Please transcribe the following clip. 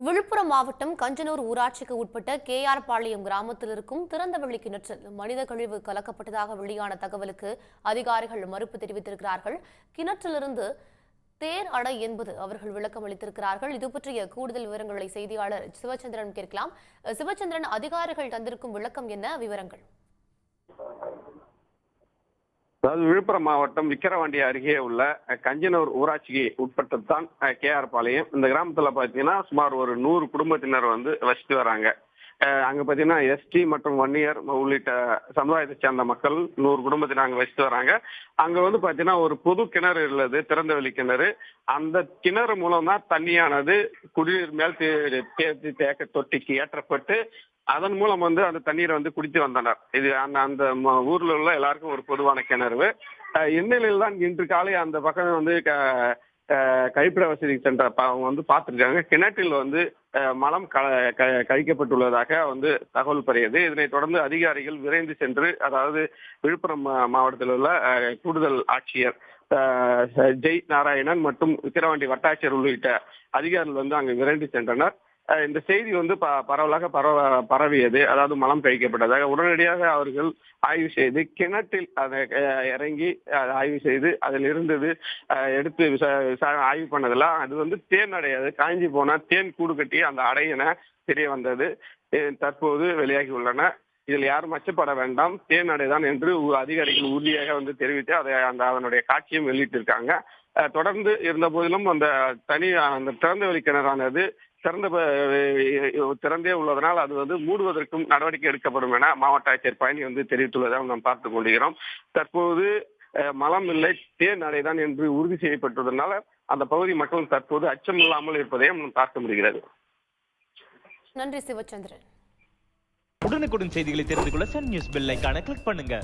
விழுப்புரம் மாவட்டம் கஞ்சனூர் ஊராட்சிக்கு உட்பட்ட கேஆர் பாளையம் கிராமத்தில் இருக்கும் திறந்தவெளி கிணற்றில் மனித கழிவு கலக்கப்பட்டதாக வெளியான தகவலுக்கு அதிகாரிகள் மறுப்பு தெரிவித்திருக்கிறார்கள். கிணற்றிலிருந்து தேர் அடை என்பது அவர்கள் விளக்கம் அளித்திருக்கிறார்கள். இது பற்றிய கூடுதல் விவரங்களை செய்தியாளர் சிவச்சந்திரன் கேட்கலாம். சிவச்சந்திரன் அதிகாரிகள் தந்திருக்கும் விளக்கம் என்ன? விவரங்கள். அதாவது விழுப்புரம் மாவட்டம் விக்கிரவாண்டி அருகே உள்ள கஞ்சனூர் ஊராட்சிக்கு உட்பட்டதுதான் கேஆர் பாளையம். இந்த கிராமத்துல பாத்தீங்கன்னா சுமார் ஒரு நூறு குடும்பத்தினர் வந்து வசித்து வராங்க. அங்க பாத்தீங்கன்னா எஸ்டி மற்றும் வன்னியர் உள்ளிட்ட சமுதாயத்தை சேர்ந்த மக்கள் நூறு குடும்பத்தினர் அங்க வசித்து வராங்க. அங்க வந்து பாத்தீங்கன்னா ஒரு பொது கிணறு உள்ளது திறந்தவெளி கிணறு. அந்த கிணறு மூலம் தான் தண்ணியானது குடிநீர் மேல் தே- தேக்க தொட்டிக்கு ஏற்றப்பட்டு அதன் மூலம் வந்து அந்த தண்ணீரை வந்து குடித்து வந்தனர். இது அந்த அந்த ஊர்ல உள்ள எல்லாருக்கும் ஒரு பொதுவான கிணறு. இந்நிலையில் தான் இன்று காலை அந்த பக்கம் வந்து க- கழிப்பிட வசதி சென்ற அவங்க வந்து பார்த்துருக்காங்க. கிணற்றில் வந்து மலம் க க- கழிக்கப்பட்டுள்ளதாக வந்து தகவல் பெறுகிறது இதனைத் தொடர்ந்து அதிகாரிகள் விரைந்து சென்று அதாவது விழுப்புரம் மா- மாவட்டத்தில் உள்ள கூடுதல் ஆட்சியர் ஜெய் நாராயணன் மற்றும் விக்கிரவாண்டி வட்டாட்சியர் உள்ளிட்ட அதிகாரிகள் வந்து அங்கு விரைந்து சென்றனர். இந்த செய்தி வந்து ப பரவலாக பரவ பரவியது. அதாவது மலம் கழிக்கப்பட்டதாக உடனடியாக அவர்கள் ஆய்வு செய்து கிணற்றில் அதை இறங்கி அதை ஆய்வு செய்து அதில் இருந்தது எடுத்து விசா ஆய்வு பண்ணதெல்லாம் அது வந்து தேன் அடையாது காஞ்சி போன தேன் கூடு கட்டி அந்த அடையின தெரிய வந்தது. தற்போது வெளியாகி உள்ளன. இதில் யாரும் அச்சப்பட வேண்டாம். தேன் அடைதான் என்று உ- அதிகாரிகள் உறுதியாக வந்து தெரிவித்து அதை அந்த அதனுடைய காட்சியும் வெளியிட்டிருக்காங்க. தொடர்ந்து இருந்த போதிலும் அந்த தனி அந்த திறந்த வெளி கிணறானது திறந்த திறந்தே உள்ளதனால் அது வந்து மூடுவதற்கும் நடவடிக்கை எடுக்கப்படும் என மாவட்ட ஆட்சியர் பழனி வந்து தெரிவித்துள்ளதாக நாம் பார்த்துக் கொள்கிறோம். தற்போது மலம் இல்லை தேன் அடைதான் என்று உறுதி செய்யப்பட்டுள்ளதனால அந்த பகுதி மக்கள் தற்போது அச்சம் இல்லாமல் இருப்பதையும் நாம் பார்க்க முடிகிறது. நன்றி சிவச்சந்திரன். உடனுக்குடன் செய்திகளை தெரிந்து கொள்ள சன் நியூஸ் பெல் ஐகானை கிளிக் பண்ணுங்க.